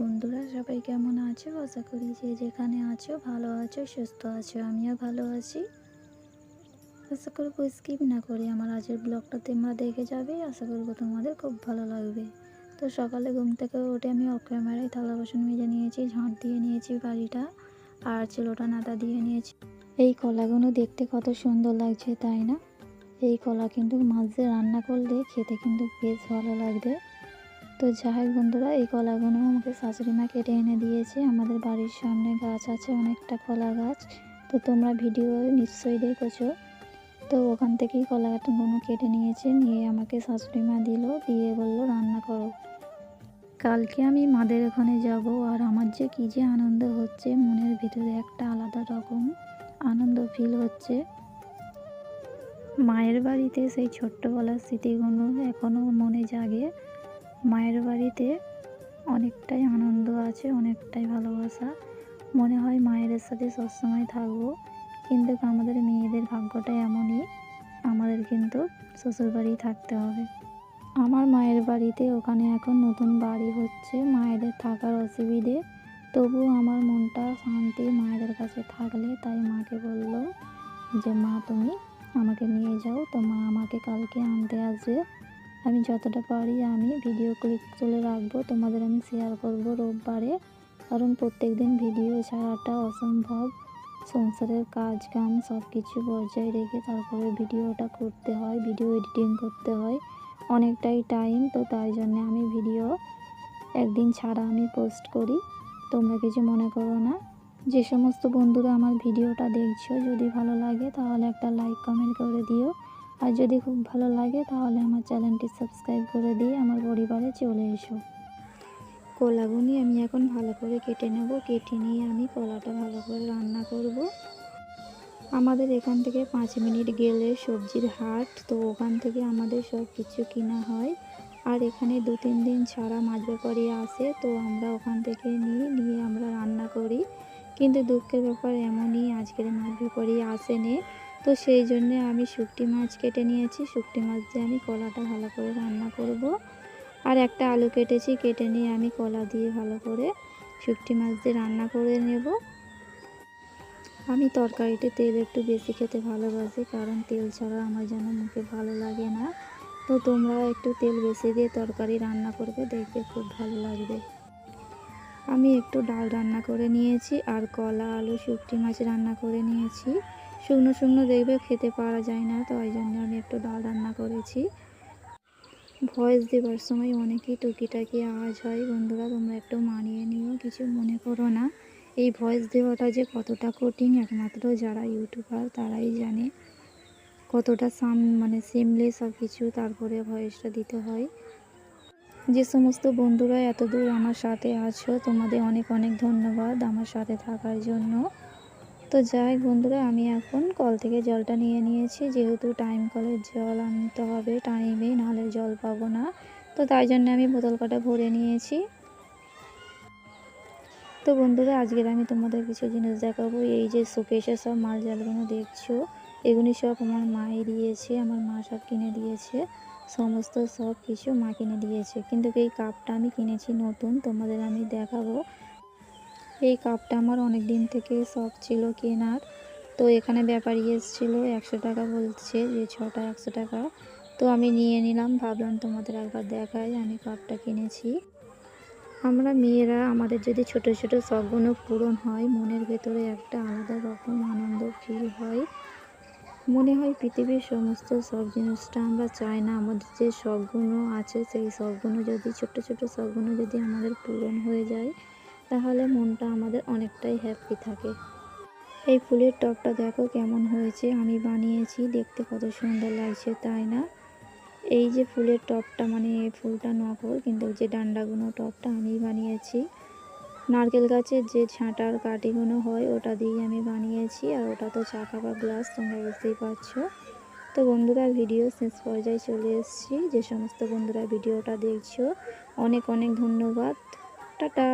বন্ধুরা, সবাই কেমন আছো? আশা করি যে যেখানে আছো ভালো আছো, সুস্থ আছো, আমিও ভালো আছি। আশা করব স্কিপ না করে আমার আজকের ব্লগটা তোমরা দেখে যাবে। আশা করব তোমাদের খুব ভালো লাগবে। তো সকালে ঘুম থেকে উঠে আমি অফ থালা বাসন মেজে নিয়েছি, ঝাঁট দিয়ে নিয়েছি বাড়িটা, আর চিলোটা নাতা দিয়ে নিয়েছি। এই কলাগুলো দেখতে কত সুন্দর লাগছে, তাই না? এই কলা কিন্তু মাছ দিয়ে রান্না করলে খেতে কিন্তু বেশ ভালো লাগবে। তো যাই বন্ধুরা, এই কলাগুলো আমাকে শাশুড়ি মা কেটে এনে দিয়েছে। আমাদের বাড়ির সামনে গাছ আছে, অনেকটা কলা গাছ। তো তোমরা ভিডিও নিশ্চয়ই দেখেছ। তো ওখান থেকেই কলাগুলো কেটে নিয়েছে, নিয়ে আমাকে শাশুড়ি মা দিল, দিয়ে বলল, রান্না করো। কালকে আমি মাদের ওখানে যাব, আর আমার যে কী যে আনন্দ হচ্ছে, মনের ভিতরে একটা আলাদা রকম আনন্দ ফিল হচ্ছে। মায়ের বাড়িতে সেই ছোট্টবেলার স্মৃতিগুলো এখনও মনে জাগে। মায়ের বাড়িতে অনেকটাই আনন্দ আছে, অনেকটাই ভালোবাসা। মনে হয় মায়ের সাথে সবসময় থাকব। কিন্তু আমাদের মেয়েদের ভাগ্যটা এমনই, আমাদের কিন্তু শ্বশুরবাড়ি থাকতে হবে। আমার মায়ের বাড়িতে ওখানে এখন নতুন বাড়ি হচ্ছে, মায়েদের থাকার অসুবিধে। তবু আমার মনটা শান্তি মায়েদের কাছে থাকলে তাই মাকে বলল যে, মা, তুমি আমাকে নিয়ে যাও। তো মা আমাকে কালকে আনতে আসবে। আমি যতটা পারি আমি ভিডিও ক্লিপ তুলে রাখব, তোমাদের আমি শেয়ার করব রোববারে। কারণ প্রত্যেক দিন ভিডিও ছাড়াটা অসম্ভব। সংসারের কাজ, কাম সব কিছু বজায় রেখে তারপরে ভিডিওটা করতে হয় ভিডিও এডিটিং করতে হয়। অনেকটাই টাইম তো তাই জন্য আমি ভিডিও একদিন ছাড়া আমি পোস্ট করি। তোমরা কিছু মনে করো না। যে সমস্ত বন্ধুরা আমার ভিডিওটা দেখছ, যদি ভালো লাগে তাহলে একটা লাইক কমেন্ট করে দিও। আর যদি খুব ভালো লাগে, তাহলে আমার চ্যানেলটি সাবস্ক্রাইব করে দিয়ে আমার পরিবারে চলে এসো। কলাগুনি আমি এখন ভালো করে কেটে নেব। কেটে নিয়ে আমি কলাটা ভালো করে রান্না করব। আমাদের এখান থেকে পাঁচ মিনিট গেলে সবজির হাট, তো ওখান থেকে আমাদের সব কিছু কিনা হয়। আর এখানে দু তিন দিন ছাড়া মাছ ব্যাপারী আসে তো আমরা ওখান থেকে নিয়ে নিয়ে আমরা রান্না করি। কিন্তু দুঃখের ব্যাপার এমনই, আজকের মাছ ব্যাপারী আসেনি। তো সেই জন্যে আমি শুকটি মাছ কেটে নিয়েছি। শুকটি মাছ দিয়ে আমি কলাটা ভালো করে রান্না করব। আর একটা আলু কেটেছি, কেটে নিয়ে আমি কলা দিয়ে ভালো করে শুকটি মাছ দিয়ে রান্না করে নেব। আমি তরকারিতে তেল একটু বেশি খেতে ভালোবাসি, কারণ তেল ছাড়া আমার যেন মুখে ভালো লাগে না। তো তোমরাও একটু তেল বেশি দিয়ে তরকারি রান্না করবে, দেখবে খুব ভালো লাগবে। আমি একটু ডাল রান্না করে নিয়েছি, আর কলা, আলু, শুকটি মাছ রান্না করে নিয়েছি। শুকনো শুকনো দেখবে, খেতে পারা যায় না, তো ওই জন্য আমি একটু ডাল রান্না করেছি। ভয়েস দেওয়ার সময় অনেকই টুকিটাকি আওয়াজ হয়। বন্ধুরা, তোমরা একটু মানিয়ে নিও, কিছু মনে করো না। এই ভয়েস দেওয়াটা যে কতটা কঠিন, একমাত্র যারা ইউটিউবার তারাই জানে। কতটা সাম মানে সিমলে সব কিছু তারপরে ভয়েসটা দিতে হয়। যে সমস্ত বন্ধুরা এত দূর আমার সাথে আছো, তোমাদের অনেক অনেক ধন্যবাদ আমার সাথে থাকার জন্য। তো যাই বন্ধুরা, আমি এখন কল থেকে জলটা নিয়ে নিয়েছি। যেহেতু টাইম কলের জল আনতে হবে টাইমে নাহলে জল পাবো না। তো তাই জন্য আমি বোতল কাটা ভরে নিয়েছি। তো বন্ধুরা, আজকের আমি তোমাদের কিছু জিনিস দেখাবো। এই যে শোকেশে সব মাল জালগুলো দেখছ, এগুলি সব আমার মাই দিয়েছে, আমার মা সব কিনে দিয়েছে। সমস্ত সব কিছু মা কিনে দিয়েছে। কিন্তু এই কাপটা আমি কিনেছি নতুন, তোমাদের আমি দেখাবো। এই কাপটা আমার অনেক দিন থেকে শখ ছিল কেনার। তো এখানে ব্যাপারী এসেছিল, একশো টাকা বলছে যে, ছটা একশো টাকা। তো আমি নিয়ে নিলাম, ভাবলাম তোমাদের একবার দেখাই, আমি কাপটা কিনেছি। আমরা মেয়েরা, আমাদের যদি ছোট ছোট শখগুলো পূরণ হয়, মনের ভেতরে একটা আলাদা রকম আনন্দ ফিল হয়। মনে হয় পৃথিবীর সমস্ত সব জিনিসটা আমরা চাই না, আমাদের যে শখগুলো আছে, সেই শখগুলো যদি, ছোট ছোট শখগুলো যদি আমাদের পূরণ হয়ে যায় তাহলে মনটা আমাদের অনেকটাই হ্যাপি থাকে। এই ফুলের টপটা দেখো কেমন হয়েছে। আমি বানিয়েছি, দেখতে কত সুন্দর লাগছে, তাই না? এই যে ফুলের টপটা মানে ফুলটা নকল, কিন্তু যে ডান্ডাগুলো টপটা আমি বানিয়েছি। নারকেল গাছের যে ঝাঁটার কাটিগুলো হয়, ওটা দিয়ে আমি বানিয়েছি, আর ওটা তো চাকা বা গ্লাস, তোমরা বুঝতেই পারছ। তো বন্ধুরা, ভিডিও শেষ পর্যায়ে চলে এসেছি। যে সমস্ত বন্ধুরা ভিডিওটা দেখছ, অনেক অনেক ধন্যবাদ। টাটা!